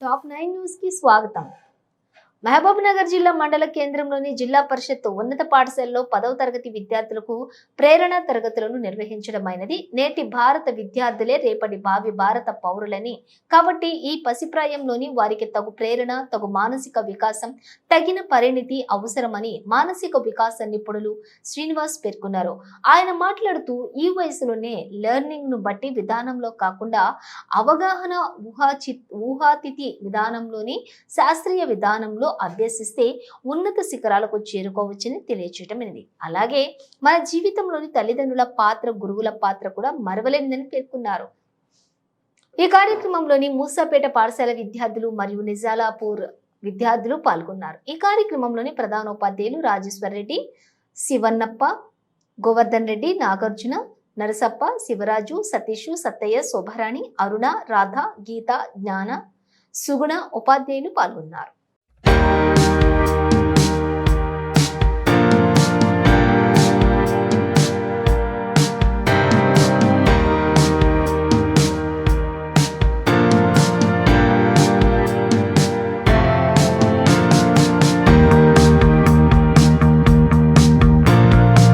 Top nine news కి స్వాగతం మహబూబ్ నగర్ జిల్లా మండల కేంద్రంలోని జిల్లా పరిషత్ ఉన్నత పాఠశాలలో పదవ తరగతి విద్యార్థులకు ప్రేరణ తరగతులను నిర్వహించడమైనది. నేటి భారత విద్యార్థులే రేపటి భావి భారత పౌరులని. కాబట్టి ఈ పసిప్రాయంలోని వారికి తగు ప్రేరణ తగు మానసిక వికాసం తగిన పరిణితి అవసరమని మానసిక వికాస నిపుణులు శ్రీనివాస్ పేర్కొన్నారు. ఆయన మాట్లాడుతూ ఈ వయసులోనే లెర్నింగ్ను బట్టి విధానంలో కాకుండా అవగాహన ఊహాచి ఊహాతిథి విధానంలోని శాస్త్రీయ విధానంలో అభ్యసిస్తే ఉన్నత శిఖరాలకు చేరుకోవచ్చని తెలియచేయటమైనది. అలాగే మన జీవితంలోని తల్లిదండ్రుల పాత్ర గురువుల పాత్ర కూడా మరవలేనిదని పేర్కొన్నారు. ఈ కార్యక్రమంలోని మూసాపేట పాఠశాల విద్యార్థులు మరియు నిజాలాపూర్ విద్యార్థులు పాల్గొన్నారు. ఈ కార్యక్రమంలోని ప్రధానోపాధ్యాయులు రాజేశ్వర్ రెడ్డి శివన్నప్ప గోవర్ధన్ రెడ్డి నాగార్జున నరసప్ప శివరాజు సతీషు సత్తయ్య శోభరాణి అరుణ రాధ గీత జ్ఞాన సుగుణ ఉపాధ్యాయులు పాల్గొన్నారు.